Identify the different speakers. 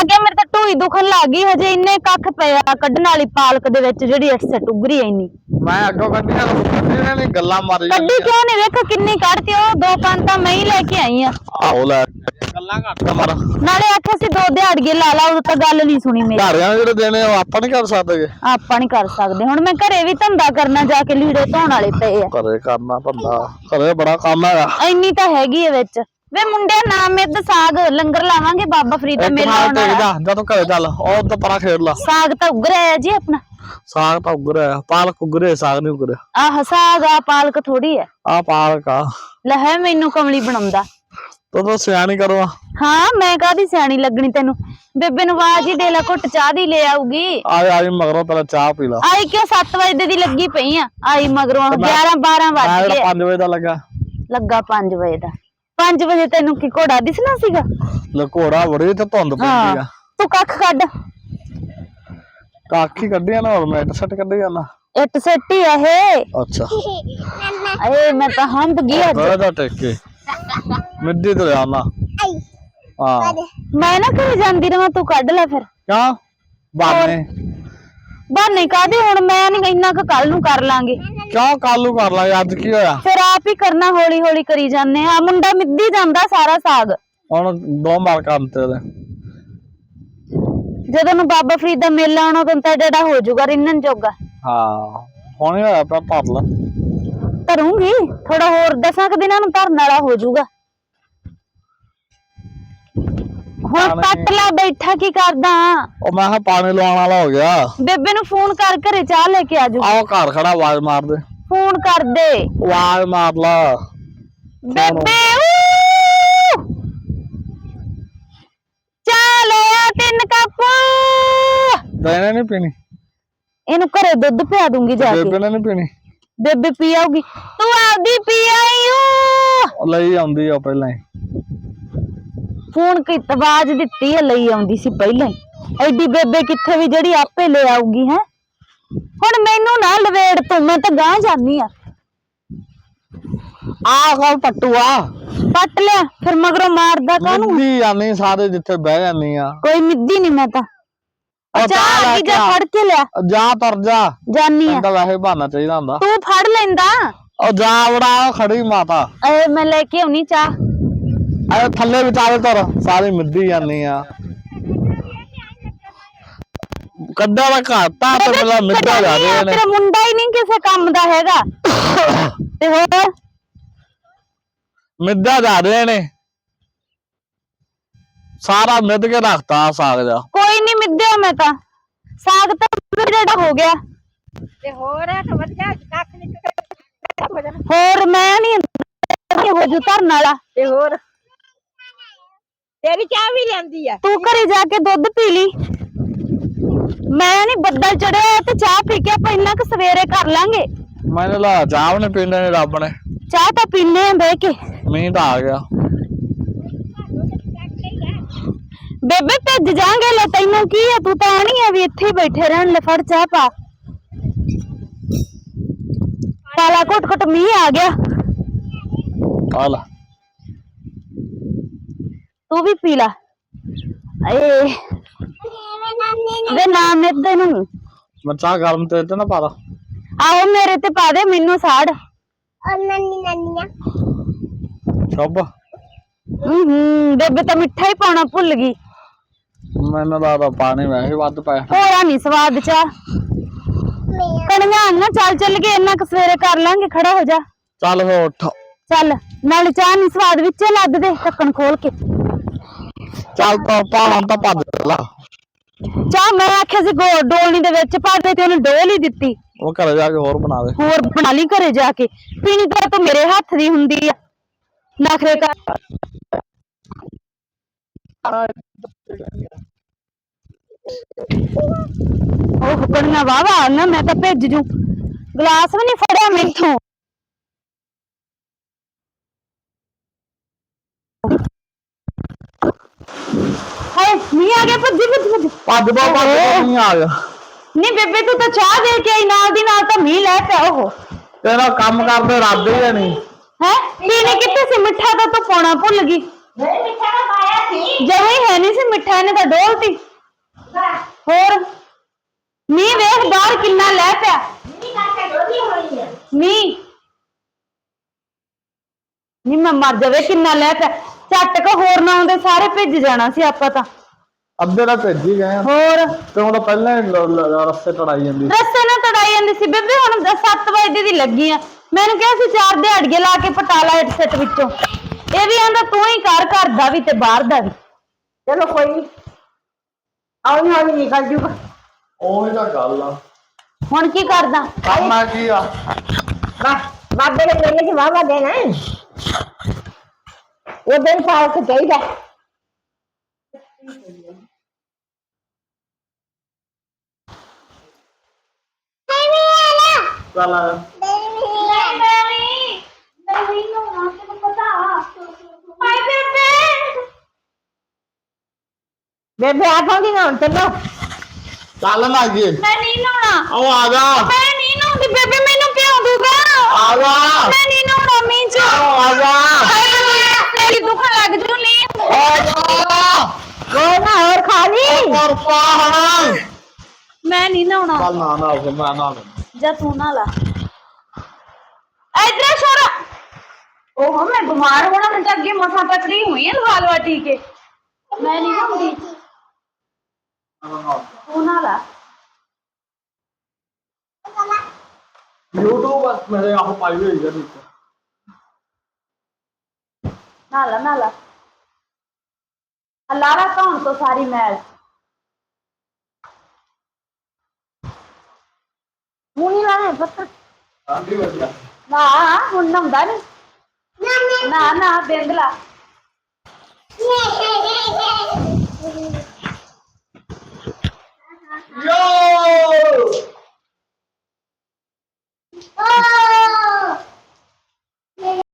Speaker 1: ਅੱਗੇ ਮੇਰੇ ਤਾਂ ਢੂਈ ਦੁਖਣ ਲੱਗ ਗਈ ਹਜੇ ਇੰਨੇ ਕੱਖ ਪਿਆ ਕੱਢਣ ਵਾਲੀ ਪਾਲਕ ਦੇ ਵਿੱਚ ਜਿਹੜੀ ਐਕਸਟ ਉਗਰੀ ਐ ਇੰਨੀ।
Speaker 2: ਮੈਂ ਅੱਗੋਂ ਕੱਢੀਆਂ ਕੱਢੀਆਂ ਨੇ ਗੱਲਾਂ ਮਾਰੀ
Speaker 1: ਕੱਢੀ ਕਿਉਂ ਨਹੀਂ ਵੇਖ ਕਿੰਨੀ ਕੱਢਤੀ ਉਹ ਦੋ ਪੰਜ ਤਾਂ ਮੈਂ ਹੀ ਲੈ ਕੇ ਆਈ ਆ।
Speaker 2: ਆਹੋ ਲੈ। ਗੱਲਾਂ ਘੱਟ ਮਾਰ।
Speaker 1: ਨਾਲੇ ਆਖਿਆ ਸੀ ਦੋ ਦਿਹਾੜੀਏ ਲਾ ਲਾ ਉਦੋਂ ਤਾਂ ਗੱਲ ਨਹੀਂ ਸੁਣੀ ਮੇਰੀ।
Speaker 2: ਘਰਿਆਂ ਜਿਹੜੇ ਦੇਣੇ ਉਹ ਆਪਾਂ ਨਹੀਂ ਕਰ ਸਕਦੇ
Speaker 1: ਆਪਾਂ ਨਹੀਂ ਕਰ ਸਕਦੇ। ਹੁਣ ਮੈਂ ਘਰੇ ਵੀ ਧੰਦਾ ਕਰਨਾ ਜਾ ਕੇ ਲੀੜੇ ਧੋਣ ਵਾਲੇ ਪਏ ਆ।
Speaker 2: ਘਰੇ ਕਰਨਾ ਬੰਦਾ ਘਰੇ ਬੜਾ ਕੰਮ ਹੈਗਾ।
Speaker 1: ਇੰਨੀ ਤਾਂ ਹੈਗੀ ਏ ਵਿੱਚ। ਵੇ ਮੁੰਡੇ ਨਾ ਮਿੱਧ ਸਾਗ ਲੰਗਰ ਲਾਵਾਂਗੇ ਬਾਬਾ ਫਰੀਦ ਦਾ ਮੇਲਾ
Speaker 2: ਮਾਰ
Speaker 1: ਆਉਣ ਵਾਲਾ
Speaker 2: ਜਾ ਜਦੋਂ ਘਰੇ ਚੱਲ ਉਹ ਤਾਂ ਪਰਾਂ ਖੇਡ ਲਾ।
Speaker 1: ਸਾਗ ਤਾਂ ਆਇਆ ਜੀ ਆਪਣਾ।
Speaker 2: ਸਾਗ ਤਾਂ ਉਗਰਿਆ ਪਾਲਕ ਉਗਰੇ ਸਾਗ ਨਹੀਂ ਉਗਰਿਆ।
Speaker 1: ਆਹ ਸਾਗ ਆ ਪਾਲਕ ਥੋੜੀ ਹੈ।
Speaker 2: ਆ ਪਾਲਕ ਆ।
Speaker 1: ਲੈ ਹੈ ਮੈਨੂੰ ਕਮਲੀ ਬਣਾਉਂਦਾ।
Speaker 2: ਤੂੰ ਤਾਂ ਸਿਆਣੀ ਕਰਵਾ
Speaker 1: ਹਾਂ ਮੈਂ ਕਾਦੀ ਸਿਆਣੀ ਲੱਗਣੀ ਤੈਨੂੰ? ਬੇਬੇ ਨੂੰ ਆਵਾਜ਼ ਹੀ ਦੇ ਲੈ ਘੁੱਟ ਚਾਹ ਦੀ ਲੈ ਆਊਗੀ।
Speaker 2: ਆ ਆ ਜੀ ਮਗਰੋਂ ਪਹਿਲਾਂ ਚਾਹ ਪੀ ਲਾ।
Speaker 1: ਆਈ ਕਿਉਂ? 7 ਵਜੇ ਦੀ ਲੱਗੀ ਪਈ ਆ। ਆਈ ਮਗਰੋਂ 11 12
Speaker 2: ਮੈਂ
Speaker 1: ਵਜ
Speaker 2: ਜਿਹੜਾ
Speaker 1: ਗਏ
Speaker 2: 5 ਵਜੇ ਦਾ ਲੱਗਾ।
Speaker 1: ਲੱਗਾ 5 ਵਜੇ ਦਾ। 5 ਵਜੇ ਤੈਨੂੰ ਕੀ ਘੋੜਾ ਦਿਸਣਾ ਸੀਗਾ?
Speaker 2: ਲਕੋੜਾ ਬੜੀ ਤੇ ਧੁੰਦ ਪੈਂਦੀ ਆ।
Speaker 1: ਹਾਂ ਤੂੰ ਕੱਖ ਕੱਢ।
Speaker 2: ਕਾਖੀ ਕੱਢੀਆਂ ਨਾ ਹੋਰ ਮੈਂ ਸੱਟ ਕੱਢੀ ਜਾਣਾ
Speaker 1: ਇੱਟ ਸੱਟੀ ਆ ਇਹ।
Speaker 2: ਅੱਛਾ।
Speaker 1: ਏ ਮੈਂ ਤਾਂ ਹੰਬ ਅੱਜ।
Speaker 2: ਬੜਾ ਦਾ ਟੇਕੇ। ਮਿੱਡੀ ਤੋਂ ਆਣਾ ਹਾਂ।
Speaker 1: ਮੈਂ ਨਾ ਘਰੇ ਜਾਂਦੀ ਰਵਾਂ ਤੂੰ ਕੱਢ ਲੈ ਫਿਰ।
Speaker 2: ਕਿਉਂ? ਬਾਨੇ
Speaker 1: ਬਾਨੇ ਕਾਦੇ ਹੁਣ? ਮੈਂ ਨਹੀਂ ਇੰਨਾ ਕੁ ਕੱਲ ਨੂੰ ਕਰ ਲਾਂਗੇ।
Speaker 2: ਕਿਉਂ ਕਾਲੂ ਕਰ ਲਾ ਅੱਜ ਕੀ ਹੋਇਆ?
Speaker 1: ਆਪ ਹੀ ਕਰਨਾ ਹੌਲੀ ਹੌਲੀ ਕਰੀ ਜਾਂਦੇ ਆ ਮੁੰਡਾ ਮਿੱਧੀ ਜਾਂਦਾ ਸਾਰਾ ਸਾਗ।
Speaker 2: ਹੁਣ ਦੋ ਮਾਰ ਕੰਮ ਤੇ ਉਹਦੇ।
Speaker 1: ਜਦੋਂ ਨੂੰ ਬਾਬਾ ਫਰੀਦ ਦਾ ਮੇਲਾ ਆਉਣਾ ਤਾਂ ਤਾਂ ਡੜਾ ਹੋ ਜਾਊਗਾ ਰਿੰਨਣ ਜੋਗਾ।
Speaker 2: ਹਾਂ ਹੁਣ ਹੀ ਹੋਇਆ ਪਿਆ ਭਰ ਲਾ।
Speaker 1: ਧਰੂੰਗੀ ਥੋੜਾ ਹੋਰ ਦਸਾਂ ਕੁ ਦਿਨਾਂ ਨੂੰ ਧਰਨ ਵਾਲਾ ਹੋ ਜਾਊਗਾ। ਹੁਣ ਪੱਟ ਲਾ ਬੈਠਾ ਕੀ ਕਰਦਾ?
Speaker 2: ਉਹ ਮੈਂ ਕਿਹਾ ਪਾਣੀ ਲਵਾਉਣ ਵਾਲਾ ਹੋ ਗਿਆ।
Speaker 1: ਬੇਬੇ ਨੂੰ ਫੋਨ ਕਰ ਘਰੇ ਚਾਹ ਲੈ ਕੇ ਆਜੂ
Speaker 2: ਆਓ ਘਰ ਖੜਾ ਆਵਾਜ਼ ਮਾਰ ਦੇ
Speaker 1: ਫੋਨ ਕਰ ਦੇ।
Speaker 2: ਆਵਾਜ਼ ਮਾਰ ਲਾ।
Speaker 1: ਬੇਬੇ ਊ! ਚਾਹ ਲੈ ਆ ਤਿੰਨ ਕੱਪ।
Speaker 2: ਦੇਣੇ ਨਹੀਂ ਪੀਣੀ।
Speaker 1: ਇਹਨੂੰ ਘਰੇ ਦੁੱਧ ਪਿਆ ਦੂੰਗੀ ਜਾ ਕੇ।
Speaker 2: ਬੇਬੇ ਨੇ ਨਹੀਂ ਪੀਣੀ।
Speaker 1: ਬੇਬੇ ਪੀ ਆਊਗੀ। ਤੂੰ ਆਪਦੀ ਪੀ ਆਈ!
Speaker 2: ਉਹ ਲਈ ਆਉਂਦੀ ਆ ਪਹਿਲਾਂ ਹੀ।
Speaker 1: ਫੋਨ ਕੀ ਆਵਾਜ਼ ਦਿੱਤੀ ਹੈ ਲਈ ਆਉਂਦੀ ਸੀ ਪਹਿਲਾਂ ਹੀ। ਐਡੀ ਬੇਬੇ ਕਿੱਥੇ ਵੀ ਜਿਹੜੀ ਆਪੇ ਲੈ ਆਊਗੀ ਹੈ? ਹੁਣ ਮੈਨੂੰ ਨਾ ਲਵੇੜ ਤੂੰ ਮੈਂ ਤਾਂ ਗਾਂ ਜਾਨੀ ਆ।
Speaker 2: ਆ ਕੋ ਪਟੂਆ
Speaker 1: ਪੱਟ ਲਿਆ ਫਿਰ ਮਗਰੋਂ ਮਾਰਦਾ ਕਾਹਨੂੰ?
Speaker 2: ਮਿੱਦੀ ਜਾਂਦੀ ਸਾਰੇ ਜਿੱਥੇ ਬਹਿ ਜਾਂਦੀ ਆ।
Speaker 1: ਕੋਈ ਮਿੱਦੀ ਨਹੀਂ ਮੈਂ ਤਾਂ।
Speaker 2: ਉਹ
Speaker 1: ਚਾਹ ਗਈ ਜਾ
Speaker 2: ਆ।
Speaker 1: ਫੜ ਕੇ ਲਿਆ।
Speaker 2: ਜਾ ਤਰ ਜਾ।
Speaker 1: ਜਾਨੀ ਆ।
Speaker 2: ਤਾਂ ਵੈਸੇ ਬਹਾਨਾ ਚਾਹੀਦਾ ਹੁੰਦਾ।
Speaker 1: ਤੂੰ ਫੜ ਲੈਂਦਾ।
Speaker 2: ਉਹ ਜਾ ਬੜਾ ਖੜੀ ਮਾਤਾ।
Speaker 1: ਏ ਮੈਂ ਲੈ ਕੇ ਆਉਣੀ ਚਾਹ।
Speaker 2: ਐ ਥੱਲੇ ਵਿਚਾਲੇ ਤਰ ਸਾਰੀ ਮਿੱਦੀ ਜਾਂਦੀ ਆ। ਕੱਡਾ ਦਾ ਘਾਟਾ ਤੇ ਪਹਿਲਾਂ ਮਿੱਦਾ ਜਾ ਰਹੇ ਨੇ
Speaker 1: ਤੇਰਾ ਮੁੰਡਾ ਹੀ ਨਹੀਂ ਕਿਸੇ ਕੰਮ ਦਾ ਹੈਗਾ। ਤੇ ਹੋਰ?
Speaker 2: ਮਿੱਦਾ ਜਾ ਰਹੇ ਨੇ ਸਾਰਾ ਮਿੱਦ ਕੇ ਰੱਖਤਾ ਸਾਗ ਜਾ
Speaker 1: ਕੋਈ ਨਹੀਂ ਮਿੱਧਿਆ ਮੈਂ ਤਾਂ। ਸਾਗ ਤਾਂ ਜਿਹੜਾ ਹੋ ਗਿਆ।
Speaker 3: ਤੇ ਹੋਰ ਆ ਤਾਂ ਵਧੀਆ ਕੱਖ ਨਿਕਲ ਹੋ ਜਾਣਾ।
Speaker 1: ਹੋਰ ਮੈਂ ਨਹੀਂ ਹੋ ਜੂ ਧਰਨ ਵਾਲਾ।
Speaker 3: ਤੇ ਹੋਰ? ਤੇਰੀ ਚਾਹ ਵੀ ਲੈਂਦੀ ਆ।
Speaker 1: ਤੂੰ ਘਰੇ ਜਾ ਕੇ ਦੁੱਧ ਪੀ ਲਈ। ਮੈਂ ਨਹੀਂ ਬੱਦਲ ਚੜਿਆ ਤੇ ਚਾਹ ਪੀ ਕੇ ਆਪਾਂ ਇੰਨਾ ਕੁ ਸਵੇਰੇ ਕਰ ਲਾਂਗੇ।
Speaker 2: ਮੈਨੇ ਲਾ ਚਾਹ ਨੇ ਪੀਣੇ ਨੇ ਰੱਬ ਨੇ।
Speaker 1: ਚਾਹ ਤਾਂ ਪੀਨੇ ਆ ਬਹਿ ਕੇ।
Speaker 2: ਮੀਂਹ ਤਾਂ ਆ ਗਿਆ।
Speaker 1: ਬੇਬੇ ਭੱਜ ਜਾਾਂਗੇ ਲੈ ਤੈਨੂੰ ਕੀ ਆ ਤੂੰ ਤਾਂ ਆਣੀ ਆ ਵੀ ਇੱਥੇ ਹੀ ਬੈਠੇ ਰਹਿਣ ਲੈ ਫੜ ਚਾਹ ਪਾ। ਕਾਲਾ ਘੁੱਟ ਘੁੱਟ ਮੀਂਹ ਆ ਗਿਆ।
Speaker 2: ਆ ਲੈ।
Speaker 1: ਤੂੰ ਵੀ ਪੀ ਲਾ। ਏ ਵੇ ਨਾ ਮਿੱਦੇ ਨੂੰ।
Speaker 2: ਮੈਂ ਚਾਹ ਗਰਮ ਤੇ ਤੇ ਨਾ ਪਾ ਲਾ
Speaker 1: ਆਓ ਮੇਰੇ ਤੇ ਪਾ ਦੇ ਮੈਨੂੰ ਸਾੜ।
Speaker 2: ਸਭ।
Speaker 1: ਹੂੰ ਬੇਬੇ ਤਾਂ ਮਿੱਠਾ ਹੀ ਪਾਉਣਾ ਭੁੱਲ ਗਈ।
Speaker 2: ਮੈਨੂੰ ਲੱਗਦਾ ਪਾਣੀ ਵੈਸੇ ਵੱਧ ਪਾਇਆ।
Speaker 1: ਹੋਇਆ ਨਹੀਂ ਸਵਾਦ ਚਾ ਕਣੀਆਂ ਨਾ ਚੱਲ ਚੱਲ ਕੇ ਇੰਨਾ ਕੁ ਸਵੇਰੇ ਕਰ ਲਾਂਗੇ ਖੜਾ ਹੋ ਜਾ।
Speaker 2: ਚੱਲ ਫੇ ਉੱਠ।
Speaker 1: ਚੱਲ ਨਾਲ ਚਾਹ ਨਹੀਂ ਸਵਾਦ ਵਿੱਚੇ ਲੱਦ ਦੇ ਢੱਕਣ ਖੋਲ ਕੇ।
Speaker 2: ਚੱਲ ਤਾਂ ਪਾਣਾ ਤਾਂ ਭੱਜ ਲਾ।
Speaker 1: ਚਾਹ ਮੈਂ ਆਖਿਆ ਸੀ ਗੋ ਡੋਲਣੀ ਦੇ ਵਿੱਚ ਪਾ ਦੇ ਤੇ ਉਹਨੇ ਡੋਲ ਹੀ ਦਿੱਤੀ।
Speaker 2: ਉਹ ਘਰੇ ਜਾ ਕੇ ਹੋਰ ਬਣਾ ਦੇ।
Speaker 1: ਹੋਰ ਬਣਾ ਲਈ ਘਰੇ ਜਾ ਕੇ। ਪੀਣੀ ਤਾਂ ਤੂੰ ਮੇਰੇ ਹੱਥ ਦੀ ਹੁੰਦੀ ਆ। ਨਖਰੇ ਕਰ ਉਹ ਹੁਕਣੀਆਂ ਵਾਵਾ ਨਾ ਮੈਂ ਤਾਂ ਭੇਜ ਜੂ। ਗਲਾਸ ਵੀ ਨਹੀਂ ਫੜਿਆ ਮੈਥੋਂ ਹਾਏ ਮੀਂਹ ਆ ਗਿਆ ਭੱਜੀ ਭੱਜ ਭੱਜ।
Speaker 2: ਭੱਜ ਬਾ ਭੱਜ ਬਾ ਨਹੀਂ ਆ ਗਿਆ।
Speaker 1: ਨਹੀਂ ਬੇਬੇ ਤੂੰ ਤਾਂ ਚਾਹ ਦੇ ਕੇ ਆਈ ਨਾਲ ਦੀ ਨਾਲ ਤਾਂ ਮੀਂਹ ਲੈ ਪਿਆ ਉਹ
Speaker 2: ਤੇਰਾ ਕੰਮ ਕਰਦੇ ਰਾਦੇ ਹੀ ਨਹੀਂ।
Speaker 1: ਹੈ? ਪੀਣੇ ਕਿੱਥੇ ਸੀ? ਮਿੱਠਾ ਤਾਂ ਤੂੰ ਪਾਉਣਾ ਭੁੱਲ ਗਈ।
Speaker 3: ਨਹੀਂ ਮਿੱਠਾ ਨਾ ਪਾਇਆ ਸੀ।
Speaker 1: ਜਮੀ ਹੈ ਨਹੀਂ ਸੀ ਮਿੱਠਾ ਇਹਨੇ ਤਾਂ ਡੋਲਤੀ। ਹੋਰ? ਮੀਂਹ ਵੇਖ ਬਾਹਰ ਕਿੰਨਾ ਲੈ ਪਿਆ।
Speaker 3: ਨਹੀਂ ਕਰਕੇ ਡੋਲੀ ਹੋਈ ਹੈ
Speaker 1: ਮੀਂਹ। ਨੀ ਮੈਂ ਮਰ ਜਾਵੇ ਕਿੰਨਾ ਲੈ ਪਿਆ। ਝੱਟ ਕ ਹੋਰ ਨਾ ਆਉਂਦੇ ਸਾਰੇ ਭਿੱਜ ਜਾਣਾ ਸੀ ਆਪਾਂ ਤਾਂ।
Speaker 2: ਅੱਧੇ ਤਾਂ ਭੇਜ ਹੀ ਗਏ ਆ।
Speaker 1: ਹੋਰ?
Speaker 2: ਤੇ ਹੁਣ ਪਹਿਲਾਂ ਹੀ ਲ- ਲ- ਰਸਤੇ ਟੜਾਈ ਜਾਂਦੀ
Speaker 1: ਰਸਤੇ ਨਾਲ ਤੜਾਈ ਜਾਂਦੀ ਸੀ। ਬੇਬੇ ਹੁਣ 7 ਵਜੇ ਦੀ ਲੱਗੀ ਆ। ਮੈਨੂੰ ਕਿਹਾ ਸੀ ਚਾਰ ਦਿਹਾੜੀਏ ਲਾ ਕੇ ਪਟਾਲਾ ਹੈਡਸੈਟ ਵਿੱਚੋਂ। ਇਹ ਵੀ ਆਂਦਾ ਤੂੰ ਹੀ ਕਰ ਘਰ ਦਾ ਵੀ ਤੇ ਬਾਹਰ ਦਾ ਵੀ।
Speaker 3: ਚਲੋ ਕੋਈ ਨਹੀਂ ਆਉਣੀ ਆਉਣੀ ਨਿਕਲ ਜੂਗਾ।
Speaker 2: ਉਹੀ ਤਾਂ ਗੱਲ ਆ।
Speaker 1: ਹੁਣ ਕੀ ਕਰਦਾ?
Speaker 2: ਕਰਨਾ ਕੀ ਆ?
Speaker 3: ਵਾਹ ਬਾਬੇ ਦੇ ਮੇਲੇ 'ਚ ਵਾਵਾ ਦੇਣਾ। ਹੈ ਉਹ ਦਿਨ ਪਾਉ ਕੇ ਚਾਹੀਦਾ।
Speaker 2: ਚੱਲ ਆ।
Speaker 3: ਬੇਬੇ ਆ ਕੌਣ ਨਾ ਚੱਲੋ।
Speaker 2: ਚੱਲ ਨਾ ਜੀ
Speaker 1: ਮੈਂ ਨਹੀਂ ਨਹਾਉਣਾ।
Speaker 2: ਉਹ ਆ ਜਾ।
Speaker 1: ਮੈਂ ਨਹੀਂ ਨਹਾਉਂਦੀ ਬੇਬੇ ਮੈਨੂੰ ਪਿਓ ਦੂਗਾ
Speaker 2: ਆ ਜਾ।
Speaker 1: ਮੈਂ ਨਹੀਂ ਨਹਾਉਣਾ ਮੀਂਹ ਚ।
Speaker 2: ਉਹ ਆ ਜਾ।
Speaker 1: ਤੇਰੀ ਦੁੱਖਣ ਲੱਗ ਜੂ ਨਹੀਂ
Speaker 2: ਆ ਜਾ।
Speaker 3: ਕੋਈ ਨਾ ਹੋਰ ਖਾ ਲਈ।
Speaker 2: ਪਰ ਪਾ ਹਣਾ।
Speaker 1: ਮੈਂ ਨਹੀਂ ਨਹਾਉਣਾ।
Speaker 2: ਚੱਲ ਨਾ ਨਾ ਮੈਂ ਨਾ
Speaker 1: ਜਾ ਤੂੰ ਨਾ ਲਾ। ਇਧਰ ਸ਼ੋਰਾ ਉਹ ਮੈਂ ਬਿਮਾਰ ਹੋਣਾ ਮੈਂ ਤਾਂ ਅੱਗੇ ਮਸਾਂ ਤਕੜੀ ਹੋਈ ਆ ਲਵਾ ਟੀਕੇ ਮੈਂ ਨਹੀਂ ਨਹਾਉਂਦੀ ਤੂੰ ਨਾ ਲਾ।
Speaker 2: YouTube ਮੇਰੇ ਆਪ ਪਾਈ ਹੋਈ ਹੈ ਨੀਚੇ
Speaker 1: ਨਾ ਲਾ ਨਾ ਕੌਣ ਤੋਂ ਸਾਰੀ ਮੈਲ। ಮುನಿಲಾನೆ ಪತ್ರ ನಾ ಉಣ್ಣಂ ದಾನಿ ನಾನ ಬೆಂದಲ Yo!